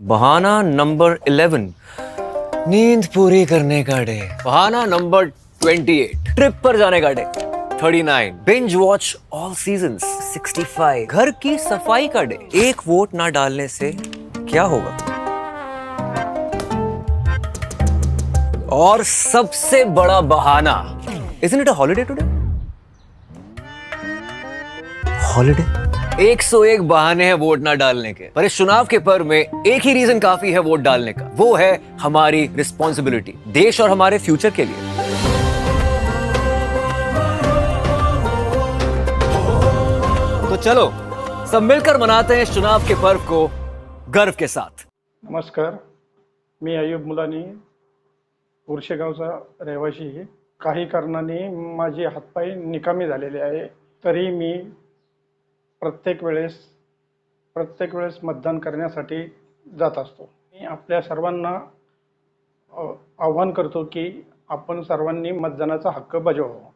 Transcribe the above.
बहाना number eleven. नींद पूरी करने का डे। बहाना नंबर ट्वेंटी एट। ट्रिप पर जाने का day. Thirty nine. Binge watch all season sixty five. घर की सफ़ाई का डे। एक वोट ना डालने से क्या होगा? और सबसे बड़ा बहाना। Isn't it a holiday today holiday 101 बहाने हैं वोट ना डालने के। पर इस चुनाव के पर्व में एक ही रीजन काफ़ी है वोट डालने का। वो है हमारी रिस्पॉन्सिबिलिटी देश और हमारे फ्यूचर के लिए। तो चलो, सब मिलकर मनाते हैं इस चुनाव के पर्व को गर्व के साथ। नमस्कार, मी अयुब मुलानी उर्शेगावचा रहिवासी आहे. काही कारणाने माझे हातपाय निकामी झालेले आहे. तरी मी प्रत्येक वेळेस प्रत्येक वेळेस मतदान करण्यासाठी जात असतो. मी आपल्या सर्वांना आव्हान करतो की आपण सर्वांनी मतदानाचा हक्क बजावावा.